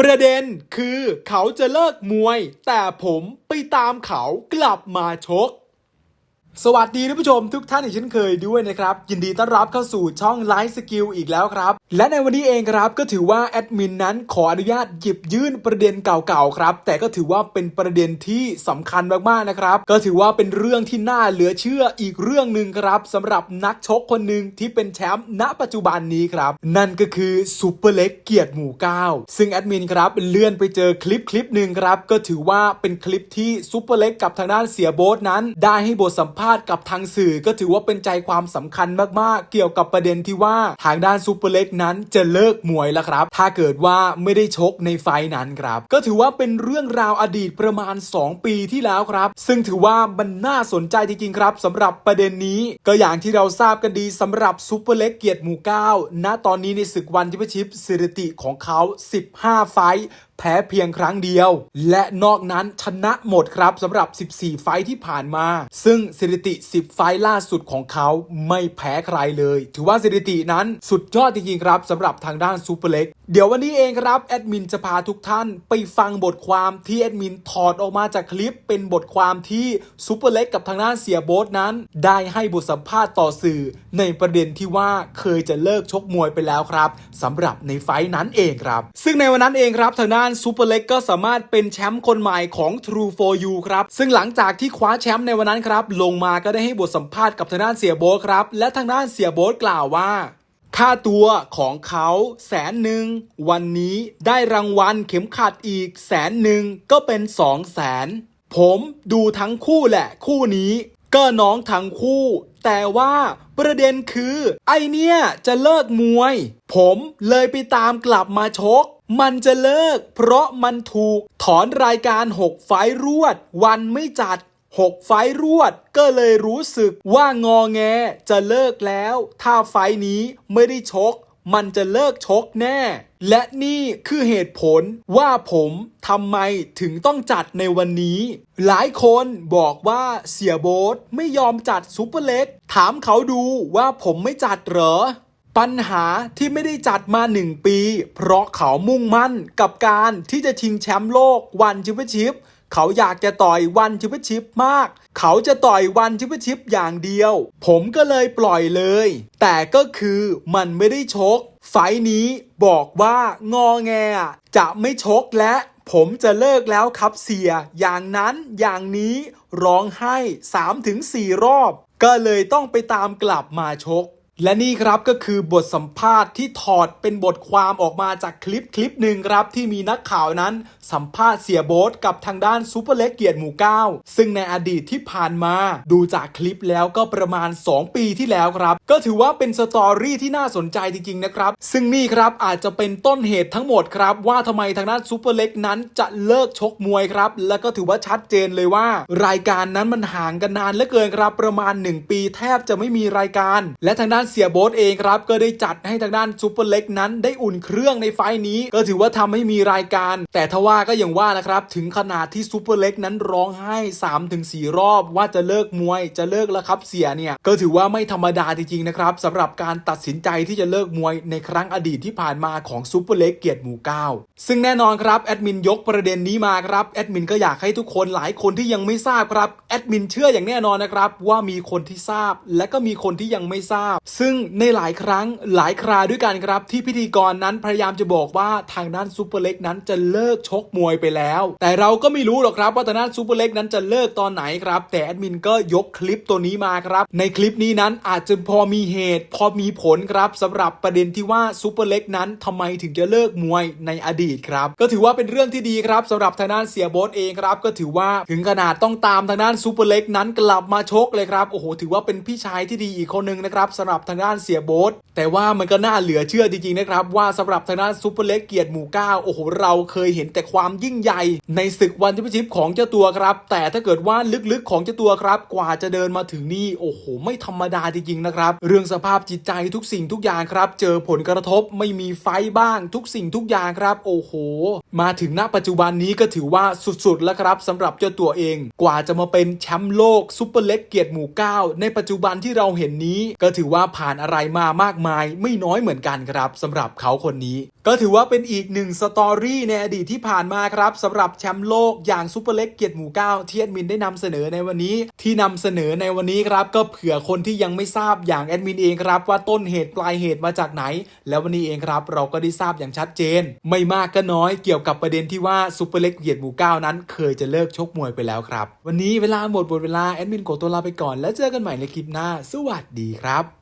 ประเด็นคือเขาจะเลิกมวย แต่ผมไปตามเขากลับมาชก สวัสดีท่านผู้ชมทุกท่านอีกเช่นเคยด้วยนะครับ ยินดีต้อนรับเข้าสู่ช่องไลฟ์สกิลอีกแล้วครับ และในวันนี้เองครับก็ถือว่าแอดมินนั้นขออนุญาตหยิบยื่นประเด็นเก่าๆครับ แต่ก็ถือว่าเป็นประเด็นที่สำคัญมากๆนะครับ ก็ถือว่าเป็นเรื่องที่น่าเหลือเชื่ออีกเรื่องหนึ่งครับสำหรับนักชกคนหนึ่งที่เป็นแชมป์ณปัจจุบันนี้ครับ นั่นก็คือซูเปอร์เล็กเกียรติหมู่เก้าซึ่งแอดมินครับเลื่อนไปเจอคลิปคลิปหนึ่งครับก็ถือว่าเป็นคลิปที่ซูเปอร์เล็กกับทางด้านเสียโบ๊ทนั้น ได้ให้บทสัมภาษณ์กับทางสื่อก็ถือว่าเป็นใจความสำคัญมากๆ เกี่ยวกับประเด็นที่ว่าทางด้านซูเปอร์เล็กนั้นจะเลิกมวยแล้วครับ ถ้าเกิดว่าไม่ได้ชกในไฟนั้นครับ ก็ถือว่าเป็นเรื่องราวอดีตประมาณ 2 ปีที่แล้วครับ ซึ่งถือว่ามันน่าสนใจจริงๆครับสำหรับประเด็นนี้ ก็อย่างที่เราทราบกันดีสำหรับซูเปอร์เล็กเกียรติหมู่เก้าณตอนนี้ในศึกวันทิพชิพสถิติของเขา 15 ไฟ แพ้เพียงครั้งเดียว และนอกนั้นชนะหมดครับสำหรับ 14 ไฟที่ผ่านมา ซึ่งสถิติ 10 ไฟล่าสุดของเขาไม่แพ้ใครเลย ถือว่าสถิตินั้นสุดยอดจริงๆครับสำหรับทางด้านซูเปอร์เล็กเดี๋ยววันนี้เองครับแอดมินจะพาทุกท่านไปฟังบทความที่แอดมินถอดออกมาจากคลิป เป็นบทความที่ซูเปอร์เล็กกับทางด้านเสียโบ๊ทนั้น ได้ให้บทสัมภาษณ์ต่อสื่อ ในประเด็นที่ว่าเคยจะเลิกชกมวยไปแล้วครับสำหรับในไฟนั้นเองครับ ซึ่งในวันนั้นเองครับทางด้านซูเปอร์เล็กก็สามารถเป็นแชมป์คนใหม่ของ True for You ครับ ซึ่งหลังจากที่คว้าแชมป์ในวันนั้นครับ ลงมาก็ได้ให้บทสัมภาษณ์กับทางด้านเสียโบ๊ทครับ และทางด้านเสียโบ๊ทกล่าวว่าค่าตัวของเขาแสนหนึ่ง วันนี้ได้รางวัลเข็มขัดอีกแสนหนึ่งก็เป็นสองแสนผมดูทั้งคู่แหละคู่นี้ ก็น้องทั้งคู่ แต่ว่าประเด็นคือ ไอเนี่ยจะเลิกมวย ผมเลยไปตามกลับมาชก มันจะเลิก เพราะมันถูกถอนรายการ 6 ไฟรวด วันไม่จัด 6 ไฟรวด ก็เลยรู้สึกว่างอแงจะเลิกแล้ว ถ้าไฟนี้ไม่ได้ชก มันจะเลิกชกแน่ และนี่คือเหตุผลว่าผมทำไมถึงต้องจัดในวันนี้ หลายคนบอกว่าเสียโบ๊ทไม่ยอมจัดซูเปอร์เล็ก ถามเขาดูว่าผมไม่จัดเหรอ ปัญหาที่ไม่ได้จัดมาหนึ่งปี เพราะเขามุ่งมั่นกับการที่จะชิงแชมป์โลกวันชิปชิป เขาอยากจะต่อยวันชิปชิปมาก เขาจะต่อยวันชิปชิปอย่างเดียว ผมก็เลยปล่อยเลย แต่ก็คือมันไม่ได้ชก ไฟนี้บอกว่างอแงจะไม่ชกและผมจะเลิกแล้วครับเสีย อย่างนั้นอย่างนี้ร้องไห้ 3-4 รอบ ก็เลยต้องไปตามกลับมาชก และนี่ครับก็คือบทสัมภาษณ์ที่ถอดเป็นบทความออกมาจากคลิปคลิปหนึ่งครับ ที่มีนักข่าวนั้นสัมภาษณ์เสียโบ๊ทกับทางด้านซูเปอร์เล็กเกียรติหมู่เก้าซึ่งในอดีตที่ผ่านมา ดูจากคลิปแล้วก็ประมาณ 2 ปีที่แล้วครับ ก็ถือว่าเป็นสตอรี่ที่น่าสนใจจริงๆนะครับ ซึ่งนี่ครับอาจจะเป็นต้นเหตุทั้งหมดครับ ว่าทำไมทางด้านซูเปอร์เล็กนั้นจะเลิกชกมวยครับ แล้วก็ถือว่าชัดเจนเลยว่า รายการนั้นมันห่างกันนานเหลือเกินครับ ประมาณ 1 ปีแทบจะไม่มีรายการ และทางด้านเสียโบ๊ทเองครับก็ได้จัดให้ทางด้านซูเปอร์เล็กนั้นได้อุ่นเครื่องในไฟนี้ ก็ถือว่าทำให้มีรายการ แต่ทว่าก็อย่างว่านะครับถึงขนาดที่ซูเปอร์เล็กนั้นร้องไห้3-4รอบว่าจะเลิกมวยจะเลิกแล้วครับเสียเนี่ยก็ถือว่าไม่ธรรมดาจริงๆนะครับสำหรับการตัดสินใจที่จะเลิกมวยในครั้งอดีตที่ผ่านมาของซูเปอร์เล็กเกียรติหมู่เก้าซึ่งแน่นอนครับแอดมินยกประเด็นนี้มาครับแอดมินก็อยากให้ทุกคนหลายคนที่ยังไม่ทราบครับแอดมินเชื่ออย่างแน่นอนนะครับว่ามีคนที่ทราบและก็มีคนที่ยังไม่ทราบซึ่งในหลายครั้งหลายคราด้วยกันครับ ที่พิธีกรนั้นพยายามจะบอกว่าทางด้านซูเปอร์เล็กนั้นจะเลิกชกมวยไปแล้ว แต่เราก็ไม่รู้หรอกครับว่าทางด้านซูเปอร์เล็กนั้นจะเลิกตอนไหนครับ แต่แอดมินก็ยกคลิปตัวนี้มาครับ ในคลิปนี้นั้นอาจจะพอมีเหตุ พอมีผลครับสำหรับประเด็นที่ว่าซูเปอร์เล็กนั้นทำไมถึงจะเลิกมวยในอดีตครับ ก็ถือว่าเป็นเรื่องที่ดีครับสำหรับทางด้านเสียโบ๊ทเองครับ ก็ถือว่าถึงขนาดต้องตามทางด้านซูเปอร์เล็กนั้นกลับมาชกเลยครับโอ้โหถือว่าเป็นพี่ชายที่ดีอีกคนนึงนะครับสำหรับทางด้านเสียโบ๊ทแต่ว่ามันก็น่าเหลือเชื่อจริงๆนะครับ ว่าสำหรับทางด้านซูเปอร์เล็กเกียรติหมู่เก้าโอ้โหเราเคยเห็นแต่ความยิ่งใหญ่ ในศึกวันแชมเปี้ยนชิพของเจ้าตัวครับ แต่ถ้าเกิดว่าลึกๆของเจ้าตัวครับ กว่าจะเดินมาถึงนี่โอ้โห ไม่ธรรมดาจริงๆนะครับ เรื่องสภาพจิตใจทุกสิ่งทุกอย่างครับ เจอผลกระทบไม่มีไฟบ้าง ทุกสิ่งทุกอย่างครับ โอ้โห มาถึงณปัจจุบันนี้ก็ถือว่าสุดๆแล้วครับสำหรับเจ้าตัวเอง กว่าจะมาเป็นแชมป์โลกซูเปอร์เล็กเกียรติหมู่เก้าในปัจจุบันที่เราเห็นนี้ก็ถือว่าผ่านอะไรมามากมาย ไม่น้อยเหมือนกันครับสำหรับเขาคนนี้ ก็ถือว่าเป็นอีกหนึ่งสตอรี่ในอดีตที่ผ่านมาครับสำหรับแชมป์โลกอย่างซูเปอร์เล็กเกียรติหมู่เก้าที่แอดมินได้นำเสนอในวันนี้ ที่นำเสนอในวันนี้ครับ ก็เผื่อคนที่ยังไม่ทราบอย่างแอดมินเองครับ ว่าต้นเหตุปลายเหตุมาจากไหน แล้ววันนี้เองครับ เราก็ได้ทราบอย่างชัดเจน ไม่มากก็น้อยเกี่ยวกับประเด็นที่ว่าซูเปอร์เล็กเกียรติหมู่เก้านั้น เคยจะเลิกชกมวยไปแล้วครับ วันนี้เวลาหมดหมดเวลาแอดมินขอตัวลาไปก่อน แล้วเจอกันใหม่ในคลิปหน้า สวัสดีครับ